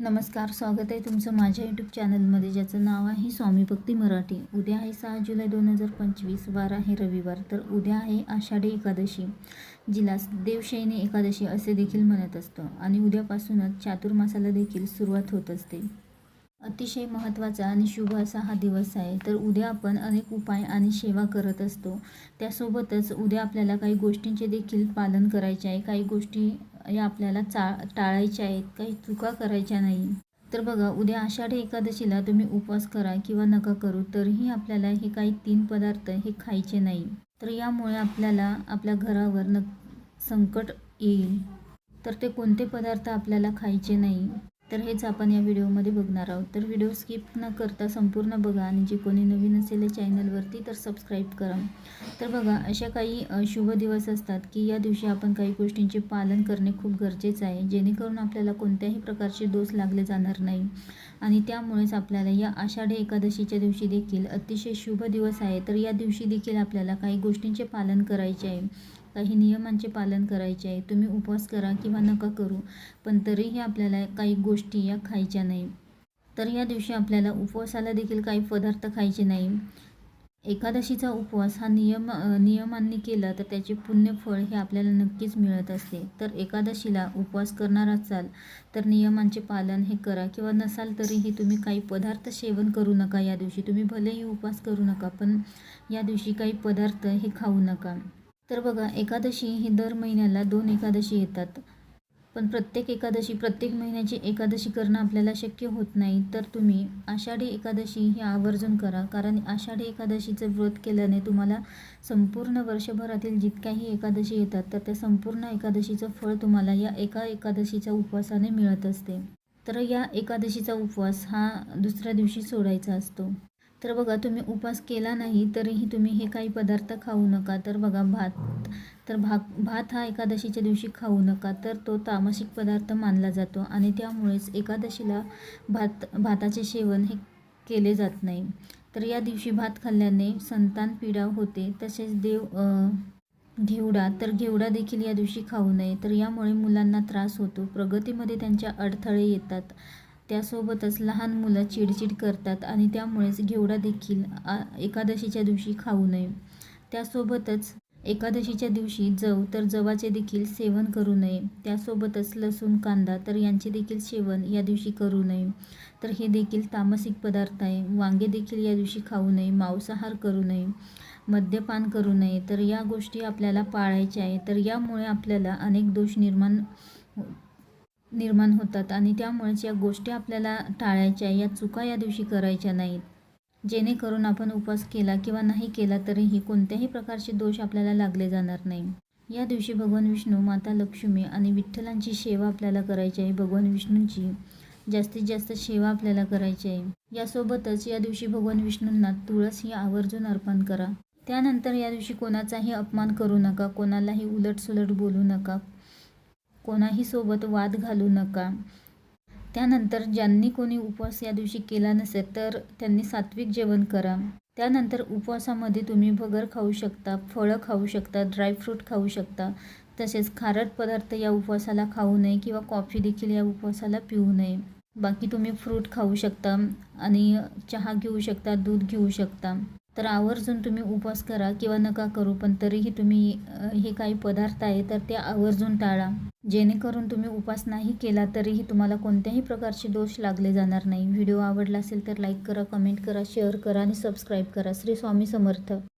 नमस्कार स्वागत आहे तुमचं माझ्या यूट्यूब चॅनलमध्ये ज्याचं नाव आहे स्वामी भक्ती मराठी. उद्या आहे सहा जुलै दोन हजार पंचवीस वार आहे रविवार. तर उद्या आहे आषाढी एकादशी जिला देवशयनी एकादशी असे देखील म्हणत असतो. आणि उद्यापासूनच चातुर्मासाला देखील सुरुवात होत असते. अतिशय महत्त्वाचा आणि शुभ असा हा दिवस आहे. तर उद्या आपण अनेक उपाय आणि सेवा करत असतो. त्यासोबतच उद्या आपल्याला काही गोष्टींचे देखील पालन करायचे आहे. काही गोष्टी या आपल्याला चा टाळायच्या आहेत. काही चुका करायच्या नाही. तर बघा उद्या आषाढी एकादशीला तुम्ही उपवास करा किंवा नका करू तरीही आपल्याला हे काही तीन पदार्थ हे खायचे नाही. तर यामुळे आपल्याला आपल्या घरावर न संकट येईल. तर ते कोणते पदार्थ आपल्याला खायचे नाही? तर हेच आपण या व्हिडिओमध्ये बघणार आहोत. तर व्हिडिओ स्किप न करता संपूर्ण बघा आणि जे कोणी नवीन असेल या चॅनलवरती तर सबस्क्राईब करा. तर बघा अशा काही शुभ दिवस असतात की या दिवशी आपण काही गोष्टींचे पालन करणे खूप गरजेचं आहे. जेणेकरून आपल्याला कोणत्याही प्रकारचे दोष लागले जाणार नाही. आणि त्यामुळेच आपल्याला या आषाढी एकादशीच्या दिवशी देखील अतिशय शुभ दिवस आहे. तर या दिवशी देखील आपल्याला काही गोष्टींचे पालन करायचे आहे. काही नियमांचे पालन करायचे आहे. तुम्ही उपवास करा किंवा नका करू पण तरीही आपल्याला काही गोष्टी या खायच्या नाही. तर या दिवशी आपल्याला उपवासाला देखील काही पदार्थ खायचे नाही. एकादशीचा उपवास हा नियम नियमांनी केला तर त्याचे पुण्यफळ हे आपल्याला नक्कीच मिळत असते. तर एकादशीला उपवास करणार असाल तर नियमांचे पालन हे करा किंवा नसाल तरीही तुम्ही काही पदार्थ सेवन करू नका या दिवशी. तुम्ही भलेही उपवास करू नका पण या दिवशी काही पदार्थ हे खाऊ नका. तर बघा एकादशी ही दर महिन्याला दोन एकादशी येतात. पण प्रत्येक एकादशी प्रत्येक महिन्याची एकादशी करणं आपल्याला शक्य होत नाही. तर तुम्ही आषाढी एकादशी ही आवर्जून करा. कारण आषाढी एकादशीचं व्रत केल्याने तुम्हाला संपूर्ण वर्षभरातील जितक्याही एकादशी येतात तर त्या संपूर्ण एकादशीचं फळ तुम्हाला या एका एकादशीच्या उपवासाने मिळत असते. तर या एकादशीचा उपवास हा दुसऱ्या दिवशी सोडायचा असतो. तर बघा तुम्ही उपवास केला नाही तरीही तुम्ही हे काही पदार्थ खाऊ नका. तर बघा भात तर भात भात हा एकादशीच्या दिवशी खाऊ नका. तर तो तामसिक पदार्थ मानला जातो आणि त्यामुळेच एकादशीला भात भाताचे सेवन हे केले जात नाही. तर या दिवशी भात खाल्ल्याने संतान पीडा होते. तसेच देव घेवडा तर घेवडा देखील या दिवशी खाऊ नये. तर यामुळे मुलांना त्रास होतो. प्रगतीमध्ये त्यांच्या अडथळे येतात. त्यासोबतच लहान मुलं चिडचिड करतात आणि त्यामुळेच घेवडा देखील एकादशीच्या दिवशी खाऊ नये. त्यासोबतच एकादशीच्या दिवशी जव तर जवाचे देखील सेवन करू नये. त्यासोबतच लसूण कांदा तर यांचे देखील सेवन या दिवशी करू नये. तर हे देखील तामसिक पदार्थ आहे. वांगे देखील या दिवशी खाऊ नये. मांसाहार करू नये. मद्यपान करू नये. तर या गोष्टी आपल्याला पाळायच्या आहे तर यामुळे आपल्याला अनेक दोष निर्माण निर्माण होतात आणि त्यामुळेच या गोष्टी आपल्याला टाळायच्या या चुका या दिवशी करायच्या नाहीत. जेणेकरून आपण उपवास केला किंवा नाही केला तरीही कोणत्याही प्रकारचे दोष आपल्याला लागले जाणार नाही. या दिवशी भगवान विष्णू माता लक्ष्मी आणि विठ्ठलांची सेवा आपल्याला करायची आहे. भगवान विष्णूंची जास्तीत जास्त सेवा आपल्याला करायची आहे. यासोबतच या दिवशी भगवान विष्णूंना तुळस ही आवर्जून अर्पण करा. त्यानंतर या दिवशी कोणाचाही अपमान करू नका कोणालाही उलटसुलट बोलू नका. कोणाही सोबत वाद घालू नका. त्यानंतर ज्यांनी कोणी उपवास या दिवशी केला नसेल तर त्यांनी सात्विक जेवण करा. त्यानंतर उपवासामध्ये तुम्ही भगर खाऊ शकता फळं खाऊ शकता ड्रायफ्रूट खाऊ शकता. तसेच खारट पदार्थ या उपवासाला खाऊ नये किंवा कॉफी देखील या उपवासाला पिऊ नये. बाकी तुम्ही फ्रूट खाऊ शकता आणि चहा घेऊ शकता दूध घेऊ शकता. तर आवर्जून तुम्ही उपवास करा किंवा नका करू पण तरीही तुम्ही हे काही पदार्थ आहे तर ते आवर्जून टाळा. जेणेकरून तुम्ही उपवास नाही केला तरीही तुम्हाला कोणत्याही प्रकारचे दोष लागले जाणार नाही. व्हिडिओ आवडला असेल तर लाईक करा कमेंट करा शेअर करा आणि सबस्क्राईब करा. श्री स्वामी समर्थ.